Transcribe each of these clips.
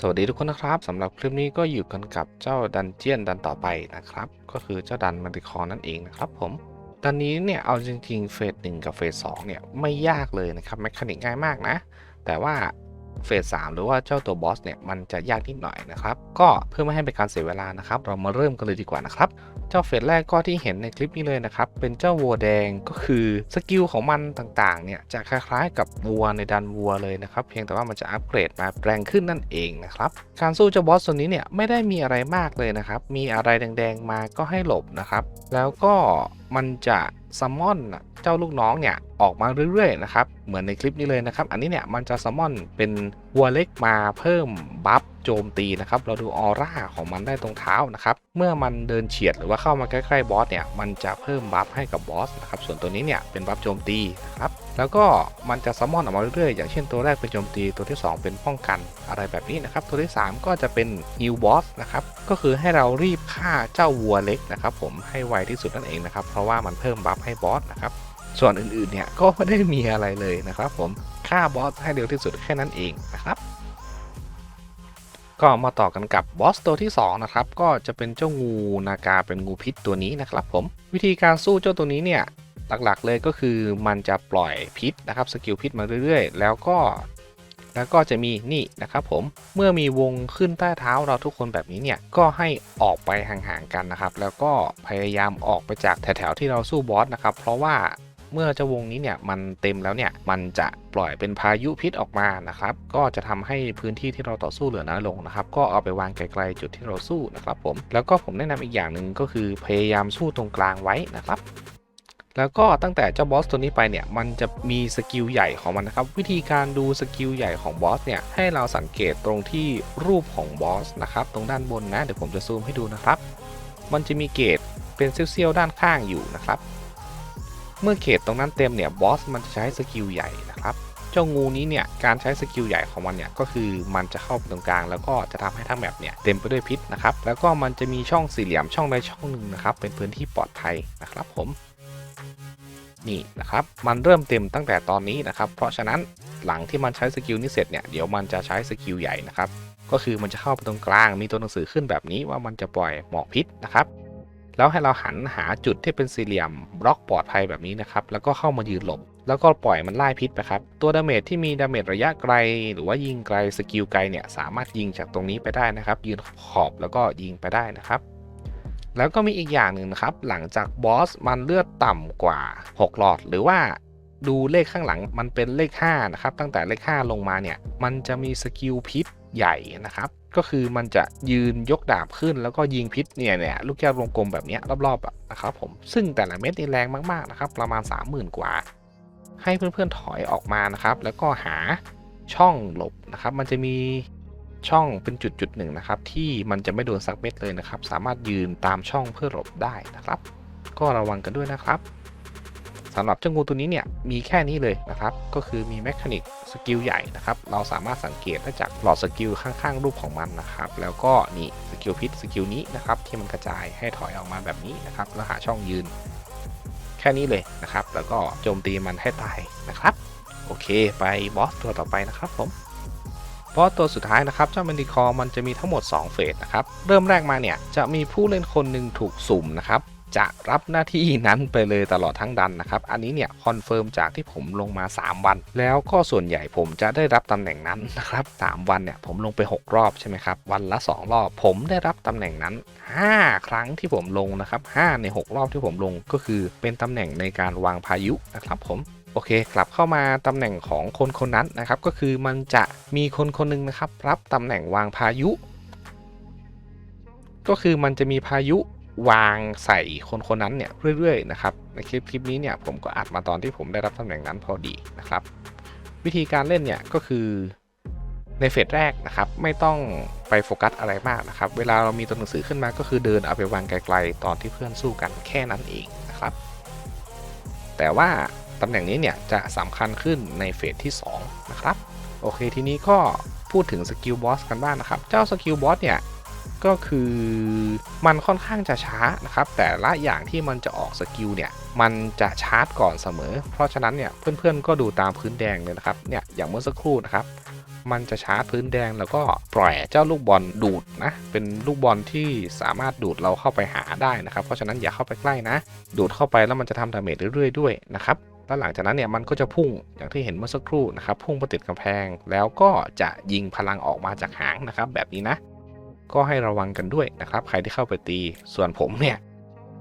สวัสดีทุกคนนะครับสำหรับคลิปนี้ก็อยู่กันกับเจ้าดันเจียนดันต่อไปนะครับ ก็คือเจ้าดันมันติคอนั่นเองนะครับผมดันนี้เนี่ยเอาจริงๆเฟสหนึ่งกับเฟสสองเนี่ยไม่ยากเลยนะครับแมคานิกง่ายมากนะ แต่ว่า เฟสสามหรือว่าเจ้าตัวบอสเนี่ยมันจะยากนิดหน่อยนะครับ ก็เพื่อไม่ให้เป็นการเสียเวลานะครับ เรามาเริ่มกันเลยดีกว่านะครับ เจ้าเฟสแรกก็ที่เห็นในคลิปนี้เลยนะครับ เป็นเจ้าวัวแดงก็คือสกิลของมันต่างๆเนี่ยจะคล้ายๆ กับวัวในดันวัวเลยนะครับ เพียงแต่ว่ามันจะอัปเกรดมาแรงขึ้นนั่นเองนะครับการสู้เจ้าบอสตัวนี้เนี่ยไม่ได้มีอะไรมากเลยนะครับมีอะไรแดงๆมาก็ให้หลบนะครับแล้วก็ มันจะซัมมอนเจ้าลูกน้องเนี่ยออกมาเรื่อยๆนะครับเหมือนในคลิปนี้เลยนะครับ อันนี้เนี่ยมันจะซัมมอนเป็นวัวเล็กมาเพิ่มบัฟ โจมตีนะครับเราดูออร่าของมันได้ตรงเท้านะครับเมื่อมันเดินเฉียดหรือว่าเข้ามาใกล้ๆบอสเนี่ยมันจะเพิ่มบัฟให้กับบอสนะครับส่วนตัวนี้เนี่ยเป็นบัฟโจมตีนะครับแล้วก็มันจะซัมมอนออกมาเรื่อยๆอย่างเช่นตัวแรกเป็นโจมตีตัวที่ 2 เป็นป้องกันอะไรแบบนี้นะครับตัวที่ 3 ก็จะเป็นฮิลบอสนะครับก็คือให้เรารีบฆ่าเจ้าวัวเล็กนะครับผมให้ไวที่สุดนั่นเองนะครับเพราะว่ามันเพิ่มบัฟให้บอสนะครับส่วนอื่นๆเนี่ยก็ไม่ได้มีอะไรเลยนะครับผมฆ่าบอสให้เร็วที่สุดแค่นั้นเองนะครับ ก็มาต่อกันกับบอสตัวที่2นะครับก็จะเป็นเจ้างูนากาเป็นงูพิษตัวนี้นะครับผมวิธีการสู้เจ้าตัวนี้เนี่ยหลักๆเลยก็คือมันจะปล่อยพิษนะครับสกิลพิษมาเรื่อยๆ แล้วก็แล้วก็จะมีนี่นะครับผมเมื่อมีวงขึ้นใต้เท้าเราทุกคนแบบนี้เนี่ยก็ให้ออกไปห่างๆกันนะครับ แล้วก็พยายามออกไปจากแถวๆที่เราสู้บอสนะครับ เพราะว่า เมื่อเจ้าวงนี้เนี่ยมันเต็มแล้วเนี่ยมันจะปล่อยเป็นพายุพิษออกมานะครับ ก็จะทำให้พื้นที่ที่เราต่อสู้เหลือน้อยลงนะครับ ก็เอาไปวางไกลๆจุดที่เราสู้นะครับผม แล้วก็ผมแนะนำอีกอย่างหนึ่งก็คือพยายามสู้ตรงกลางไว้นะครับแล้วก็ตั้งแต่เจ้าบอสตัวนี้ไปเนี่ยมันจะมีสกิลใหญ่ของมันนะครับ วิธีการดูสกิลใหญ่ของบอสเนี่ยให้เราสังเกตตรงที่รูปของบอสนะครับตรงด้านบนนะเดี๋ยวผมจะซูมให้ดูนะครับ มันจะมีเกตเป็นเซี่ยวๆด้านข้างอยู่นะครับ เมื่อเขตตรงนั้นเต็มเนี่ยบอสมันจะใช้สกิลใหญ่นะครับเจ้างูนี้เนี่ยการใช้สกิลใหญ่ของมันเนี่ยก็คือมันจะเข้าไปตรงกลาง แล้วก็จะทำให้ทั้งแมปเนี่ยเต็มไปด้วยพิษนะครับแล้วก็มันจะมีช่องสี่เหลี่ยมช่องใดช่องหนึ่งนะครับเป็นพื้นที่ปลอดภัยนะครับผมนี่นะครับมันเริ่มเต็มตั้งแต่ตอนนี้นะครับเพราะฉะนั้นหลังที่มันใช้สกิลนี้เสร็จเนี่ยเดี๋ยวมันจะใช้สกิลใหญ่นะครับก็คือมันจะเข้าไปตรงกลางมีตัวหนังสือขึ้นแบบนี้ว่ามันจะปล่อยหมอกพิษนะครับ แล้วให้เราหันหาจุดที่เป็นสี่เหลี่ยมบล็อกปลอดภัยแบบนี้นะครับ แล้วก็เข้ามายืนหลบ แล้วก็ปล่อยมันไล่พิษไปครับ ตัวดาเมจที่มีดาเมจระยะไกล หรือว่ายิงไกลสกิลไกลเนี่ยสามารถยิงจากตรงนี้ไปได้นะครับ ยืนขอบแล้วก็ยิงไปได้นะครับแล้วก็มีอีกอย่างหนึ่งนะครับ หลังจากบอสมันเลือดต่ำกว่า 6 หลอด หรือว่าดูเลขข้างหลังมันเป็นเลข5นะครับ ตั้งแต่เลข 5 ลงมาเนี่ย มันจะมีสกิลพิษใหญ่นะครับ ก็คือมันจะยืนยกดาบขึ้นแล้วก็ยิงพิษเนี่ยเนี่ยลูกแก้ววงกลมแบบนี้รอบๆนะครับผมซึ่งแต่ละเม็ดนี่แรงมากๆนะครับประมาณ 30,000 กว่า ให้เพื่อนๆถอยออกมานะครับ แล้วก็หาช่องหลบนะครับ มันจะมีช่องเป็นจุดจุดหนึ่งนะครับ ที่มันจะไม่โดนสักเม็ดเลยนะครับ สามารถยืนตามช่องเพื่อหลบได้นะครับ ก็ระวังกันด้วยนะครับ สำหรับเจ้างูตัวนี้เนี่ยมีแค่นี้เลยนะครับ ก็คือมีแมคานิกสกิลใหญ่นะครับ เราสามารถสังเกตได้จากหลอดสกิลข้างๆ รูปของมันนะครับ แล้วก็นี่สกิลพิษสกิลนี้นะครับที่มันกระจายให้ถอยออกมาแบบนี้นะครับแล้วหาช่องยืน แค่นี้เลยนะครับ แล้วก็โจมตีมันให้ตายนะครับ โอเค ไปบอสตัวต่อไปนะครับผมบอสตัวสุดท้ายนะครับเจ้าแมนดิคอร์มันจะมีทั้งหมด 2 เฟสนะครับ เริ่มแรกมาเนี่ยจะมีผู้เล่นคนหนึ่งถูกสุ่มนะครับ จะรับหน้าที่นั้นไปเลยตลอดทั้งดันนะครับ อันนี้เนี่ยคอนเฟิร์มจากที่ผมลงมา 3 วัน แล้วก็ส่วนใหญ่ผมจะได้รับตำแหน่งนั้นนะครับ 3 วันเนี่ยผมลงไป 6 รอบใช่ไหมครับ วันละ 2 รอบ ผมได้รับตำแหน่งนั้น 5 ครั้งที่ผมลงนะครับ 5 ใน 6 รอบที่ผมลงก็คือเป็นตำแหน่งในการวางพายุนะครับผมโอเค กลับเข้ามาตำแหน่งของคนคนนั้นนะครับ ก็คือมันจะมีคนคนหนึ่งนะครับ รับตำแหน่งวางพายุ ก็คือมันจะมีพายุ วางใส่คนคนนั้นเนี่ยเรื่อยๆนะครับในคลิปคลิปนี้เนี่ยผมก็อัดมาตอนที่ผมได้รับตำแหน่งนั้นพอดีนะครับ วิธีการเล่นเนี่ยก็คือในเฟสแรกนะครับไม่ต้องไปโฟกัสอะไรมากนะครับ เวลาเรามีตัวหนังสือขึ้นมาก็คือเดินเอาไปวางไกลๆ ตอนที่เพื่อนสู้กันแค่นั้นเองนะครับ แต่ว่าตำแหน่งนี้เนี่ยจะสำคัญขึ้นในเฟสที่ 2 นะครับ โอเคทีนี้ก็พูดถึงสกิลบอสกันบ้างนะครับ เจ้าสกิลบอสเนี่ย ก็คือมันค่อนข้างจะช้านะครับ แต่ละอย่างที่มันจะออกสกิลเนี่ยมันจะชาร์จก่อนเสมอ เพราะฉะนั้นเนี่ยเพื่อนๆก็ดูตามพื้นแดงเลยนะครับเนี่ยอย่างเมื่อสักครู่นะครับมันจะชาร์จพื้นแดงแล้วก็ปล่อยเจ้าลูกบอลดูดนะ เป็นลูกบอลที่สามารถดูดเราเข้าไปหาได้นะครับ เพราะฉะนั้นอย่าเข้าไปใกล้นะ ดูดเข้าไปแล้วมันจะทำดาเมจเรื่อยๆด้วยนะครับแล้วหลังจากนั้นเนี่ยมันก็จะพุ่งอย่างที่เห็นเมื่อสักครู่นะครับพุ่งไปติดกำแพง แล้วก็จะยิงพลังออกมาจากหางนะครับ แบบนี้นะ ก็ให้ระวังกันด้วยนะครับ ใครที่เข้าไปตี ส่วนผมเนี่ย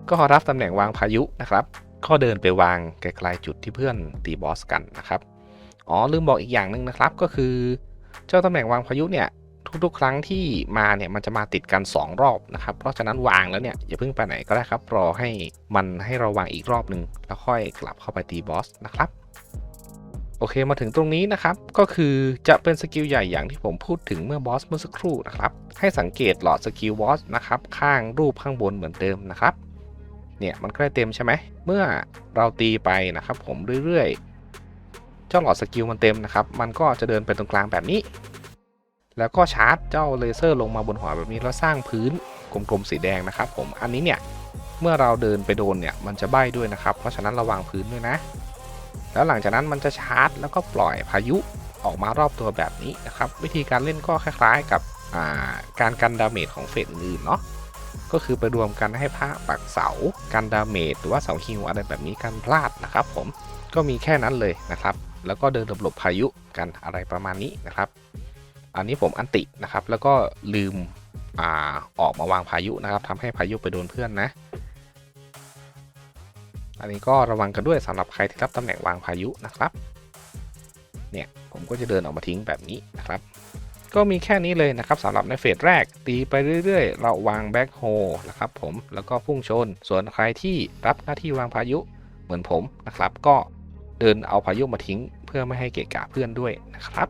ก็รับตำแหน่งวางพายุนะครับ ก็เดินไปวางไกลๆจุดที่เพื่อนตีบอสกันนะครับ อ๋อลืมบอกอีกอย่างหนึ่งนะครับ ก็คือ เจ้าตำแหน่งวางพายุเนี่ย ทุกๆ ครั้งที่มาเนี่ยมันจะมาติดกัน 2 รอบนะครับ เพราะฉะนั้นวางแล้วเนี่ยอย่าเพิ่งไปไหนก็ได้ครับ รอให้มันให้เราวางอีกรอบหนึ่งแล้วค่อยกลับเข้าไปตีบอสนะครับ โอเคมาถึงตรงนี้นะครับ ก็คือจะเป็นสกิลใหญ่อย่างที่ผมพูดถึงเมื่อบอสเมื่อสักครู่นะครับ ให้สังเกตหลอดสกิลบอสนะครับข้างรูปข้างบนเหมือนเดิมนะครับ เนี่ยมันใกล้เต็มใช่ไหม เมื่อเราตีไปนะครับ ผมเรื่อยๆ เจ้าหลอดสกิลมันเต็มนะครับ มันก็จะเดินไปตรงกลางแบบนี้ แล้วก็ชาร์จเจ้าเลเซอร์ลงมาบนหัวแบบนี้แล้วสร้างพื้นกลมๆสีแดงนะครับ ผมอันนี้เนี่ยเมื่อเราเดินไปโดนเนี่ยมันจะใบ้ด้วยนะครับ เพราะฉะนั้นระวังพื้นด้วยนะ แล้วหลังจากนั้นมันจะชาร์จ แล้วก็ปล่อยพายุออกมารอบตัวแบบนี้นะครับ วิธีการเล่นก็คล้ายๆกับการกันดาเมจของเฟสอื่นๆเนาะก็คือไปรวมกันให้ผ้าปักเสากันดาเมจหรือว่าเสาฮิวอะไรแบบนี้กันพลาดนะครับ ผมก็มีแค่นั้นเลยนะครับ แล้วก็เดินหลบพายุกันอะไรประมาณนี้นะครับ อันนี้ผมอันตินะครับ แล้วก็ลืมอออกมาวางพายุนะครับทำให้พายุไปโดนเพื่อนนะ อันนี้ก็ระวังกันด้วยสำหรับใครที่รับตำแหน่งวางพายุนะครับ เนี่ยผมก็จะเดินออกมาทิ้งแบบนี้นะครับ ก็มีแค่นี้เลยนะครับสำหรับในเฟสแรกตีไปเรื่อยๆ เราวางแบ็คโฮนะครับผมแล้วก็พุ่งชน ส่วนใครที่รับหน้าที่วางพายุเหมือนผมนะครับ ก็เดินเอาพายุมาทิ้ง เพื่อไม่ให้เกะกะเพื่อนด้วยนะครับ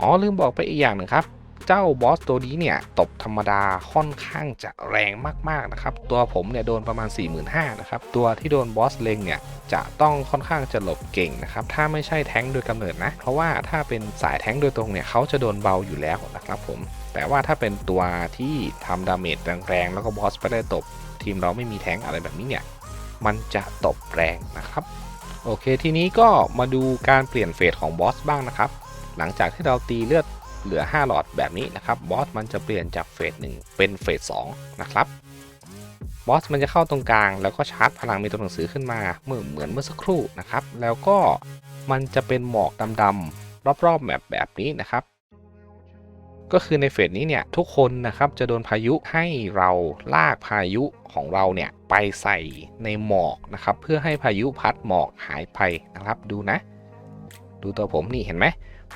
อ๋อลืมบอกไปอีกอย่างหนึ่งครับ เจ้าบอสตัวนี้เนี่ยตบธรรมดาค่อนข้างจะแรงมากๆนะครับตัวผมเนี่ยโดนประมาณ 45,000นะครับตัวที่โดนบอสเลงเนี่ยจะต้องค่อนข้างจะหลบเก่งนะครับถ้าไม่ใช่แท้งโดยกำเนิดนะ เพราะว่าถ้าเป็นสายแท้งโดยตรงเนี่ยเขาจะโดนเบาอยู่แล้วนะครับผมแต่ว่าถ้าเป็นตัวที่ทำดาเมจแรงๆแล้วก็บอสไปได้ตบ ทีมเราไม่มีแท้งอะไรแบบนี้เนี่ยมันจะตบแรงนะครับโอเคทีนี้ก็มาดูการเปลี่ยนเฟสของบอสบ้างนะครับหลังจากที่เราตีเลือด เหลือ 5 หลอดแบบนี้นะครับบอสมันจะเปลี่ยนจากเฟส1เป็นเฟส2นะครับบอสมันจะเข้าตรงกลาง แล้วก็ชาร์จพลังมีตัวหนังสือขึ้นมาเหมือนเหมือนเมื่อสักครู่นะครับ แล้วก็มันจะเป็นหมอกดำๆรอบๆแมปแบบนี้นะครับ ก็คือในเฟสนี้เนี่ยทุกคนนะครับจะโดนพายุให้เราลากพายุของเราเนี่ยไปใส่ในหมอกนะครับ เพื่อให้พายุพัดหมอกหายไปนะครับ ดูนะ ดูตัวผมนี่เห็นไหม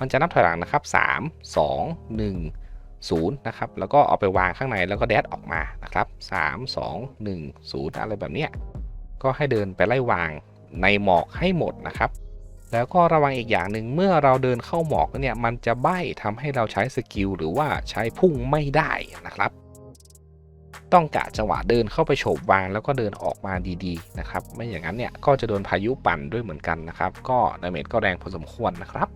มันจะนับถอยหลังนะครับ 3 2 1 0นะครับแล้วก็เอาไปวางข้างในแล้วก็แดดออกมานะครับ 3 2 1 0 อะไรแบบเนี้ยก็ให้เดินไปไล่วางในหมอกให้หมดนะครับ แล้วก็ระวังอีกอย่างหนึ่งเมื่อเราเดินเข้าหมอกเนี่ยมันจะใบ้ทำให้เราใช้สกิลหรือว่าใช้พุ่งไม่ได้นะครับ ต้องกะจังหวะเดินเข้าไปโฉบวางแล้วก็เดินออกมาดีๆนะครับไม่อย่างนั้นเนี่ยก็จะโดนพายุปั่นด้วยเหมือนกันนะครับ ก็ดาเมจก็แรงพอสมควรนะครับ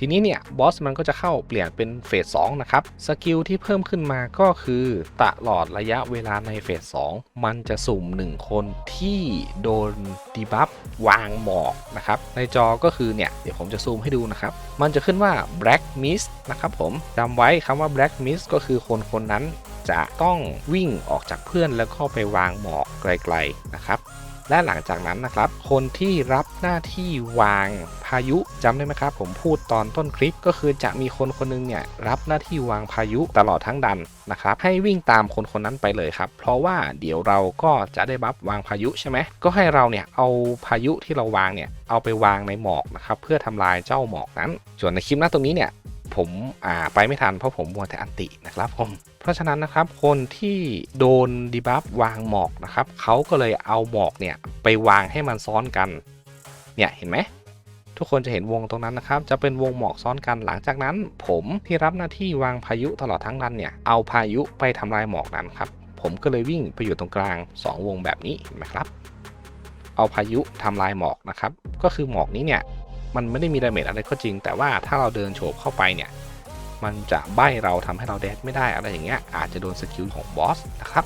ทีนี้เนี่ยบอสมันก็จะเข้าเปลี่ยนเป็นเฟส2นะครับสกิลที่เพิ่มขึ้นมาก็คือตลอดระยะเวลาในเฟส2มันจะสุ่ม 1 คนที่โดนดีบัฟวางหมอกนะครับในจอก็คือเนี่ย เดี๋ยวผมจะซูมให้ดูนะครับ มันจะขึ้นว่า black mist นะครับผมจำไว้คำว่า black mist ก็คือคนคนนั้นจะต้องวิ่งออกจากเพื่อนแล้วก็ไปวางหมอกไกลๆนะครับ และหลังจากนั้นนะครับ คนที่รับหน้าที่วางพายุจำได้ไหมครับ ผมพูดตอนต้นคลิปก็คือจะมีคนคนหนึงเนี่ยรับหน้าที่วางพายุตลอดทั้งดันนะครับ ให้วิ่งตามคนคนนั้นไปเลยครับ เพราะว่าเดี๋ยวเราก็จะได้บัฟวางพายุใช่ไหมก็ให้เราเนี่ยเอาพายุที่เราวางเนี่ยเอาไปวางในหมอกนะครับเพื่อทำลายเจ้าหมอกนั้น ส่วนในคลิปหน้าตรงนี้เนี่ยผมอ่าไปไม่ทันเพราะผมมัวแต่อันตินะครับผม ราะฉะนั้นนะครับคนที่โดนดีบัฟวางหมอกนะครับเขาก็เลยเอาหมอกเนี่ยไปวางให้มันซ้อนกันเนี่ยเห็นไหมทุกคนจะเห็นวงตรงนั้นนะครับ จะเป็นวงหมอกซ้อนกันหลังจากนั้น ผมที่รับหน้าที่วางพายุตลอดทั้งนั้นเนี่ยเอาพายุไปทำลายหมอกนั้นครับ ผมก็เลยวิ่งไปอยู่ตรงกลาง 2 วงแบบนี้เห็นไหมครับ เอาพายุทำลายหมอกนะครับ ก็คือหมอกนี้เนี่ยมันไม่ได้มีดาเมจอะไรก็จริง แต่ว่าถ้าเราเดินโฉบเข้าไปเนี่ย มันจะใบ้เราทำให้เราแดดไม่ได้อะไรอย่างเงี้ยอาจจะโดนสกิลของบอสนะครับ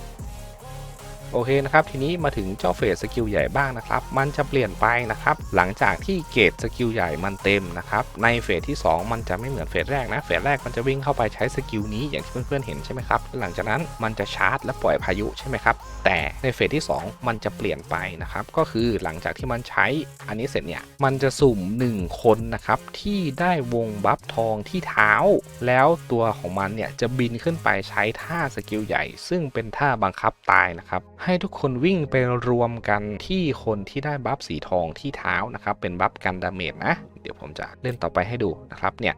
โอเคนะครับทีนี้มาถึงเจ้าเฟสสกิลใหญ่บ้างนะครับมันจะเปลี่ยนไปนะครับหลังจากที่เกรดสกิลใหญ่มันเต็มนะครับในเฟสที่ 2 มันจะไม่เหมือนเฟสแรกนะเฟสแรกมันจะวิ่งเข้าไปใช้สกิลนี้อย่างที่เพื่อนๆเห็นใช่ไหมครับหลังจากนั้นมันจะชาร์จและปล่อยพายุใช่ไหมครับแต่ในเฟสที่ 2 มันจะเปลี่ยนไปนะครับก็คือหลังจากที่มันใช้อันนี้เสร็จเนี่ยมันจะสุ่ม 1 คนนะครับที่ได้วงบัฟทองที่เท้า แล้วตัวของมันเนี่ยจะบินขึ้นไปใช้ท่าสกิลใหญ่ ซึ่งเป็นท่าบังคับตายนะครับให้ทุกคนวิ่งไปรวมกันที่คนที่ได้บัฟสีทองที่เท้านะครับ เป็นบัฟกันดาเมจนะ เดี๋ยวผมจะเล่นต่อไปให้ดูนะครับเนี่ย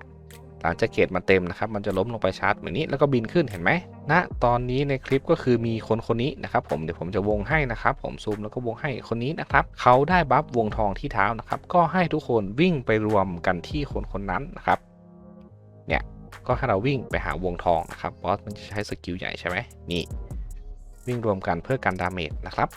หลังจากเกรดมาเต็มนะครับ มันจะล้มลงไปชาร์จแบบนี้แล้วก็บินขึ้นเห็นไหมณนะตอนนี้ในคลิปก็คือมีคนคนนี้นะครับ ผมเดี๋ยวผมจะวงให้นะครับ ผมซูมแล้วก็วงให้คนนี้นะครับเขาได้บัฟวงทองที่เท้านะครับ ก็ให้ทุกคนวิ่งไปรวมกันที่คนคนนั้นนะครับ เนี่ยก็ให้เราวิ่งไปหาวงทองนะครับบอสมันจะใช้สกิลใหญ่ใช่ไหมนี่ วิ่งรวมกันเพื่อการดาเมจนะครับ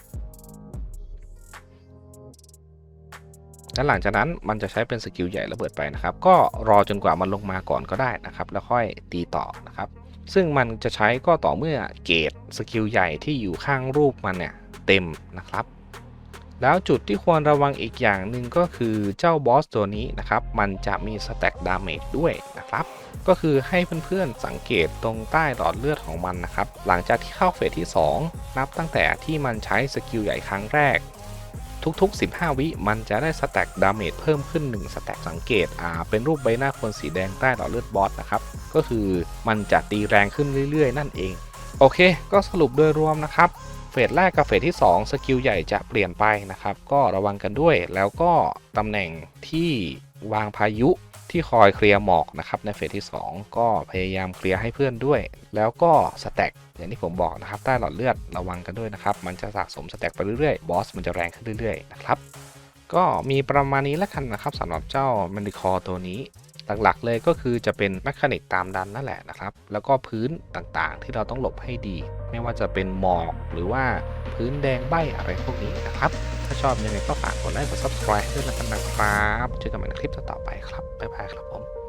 และหลังจากนั้นมันจะใช้เป็นสกิลใหญ่ระเบิดไปนะครับ ก็รอจนกว่ามันลงมาก่อนก็ได้นะครับ แล้วค่อยตีต่อนะครับ ซึ่งมันจะใช้ก็ต่อเมื่อเกรดสกิลใหญ่ที่อยู่ข้างรูปมันเนี่ยเต็มนะครับแล้วจุดที่ควรระวังอีกอย่างหนึ่งก็คือเจ้าบอสตัวนี้นะครับ มันจะมีสแต็กดาเมจด้วยนะครับ ก็คือให้เพื่อนๆสังเกตตรงใต้หลอดเลือดของมันนะครับ หลังจากที่เข้าเฟสที่ 2 นับตั้งแต่ที่มันใช้สกิลใหญ่ครั้งแรก ทุกๆ 15 วิมันจะได้สแต็กดาเมจเพิ่มขึ้น 1 สแต็กสังเกตอ่าเป็นรูปใบหน้าคนสีแดงใต้หลอดเลือดบอสนะครับ ก็คือมันจะตีแรงขึ้นเรื่อยๆ นั่นเอง โอเค ก็สรุปโดยรวมนะครับเฟสแรกกับเฟสที่ 2 สกิลใหญ่จะเปลี่ยนไปนะครับ ก็ระวังกันด้วยแล้วก็ตำแหน่งที่วางพายุ ที่คอยเคลียร์หมอกนะครับในเฟสที่ 2 ก็พยายามเคลียร์ให้เพื่อนด้วย แล้วก็สแต็กอย่างที่ผมบอกนะครับใต้หลอดเลือดระวังกันด้วยนะครับ มันจะสะสมสแต็กไปเรื่อยๆบอสมันจะแรงขึ้นเรื่อยๆนะครับก็มีประมาณนี้แล้วกันนะครับสำหรับเจ้ามันดิคอตัวนี้หลักๆเลยก็คือจะเป็นแมคานิกตามดันนั่นแหละนะครับ แล้วก็พื้นต่างๆ ที่เราต้องหลบให้ดี ไม่ว่าจะเป็นหมอกหรือว่าพื้นแดงใบอะไรพวกนี้นะครับ ชอบยังไงก็ฝากกดไลค์กด subscribe ด้วยแล้วกันนะครับเจอกันใหม่ในคลิปต่อไปครับบ๊ายบายครับผม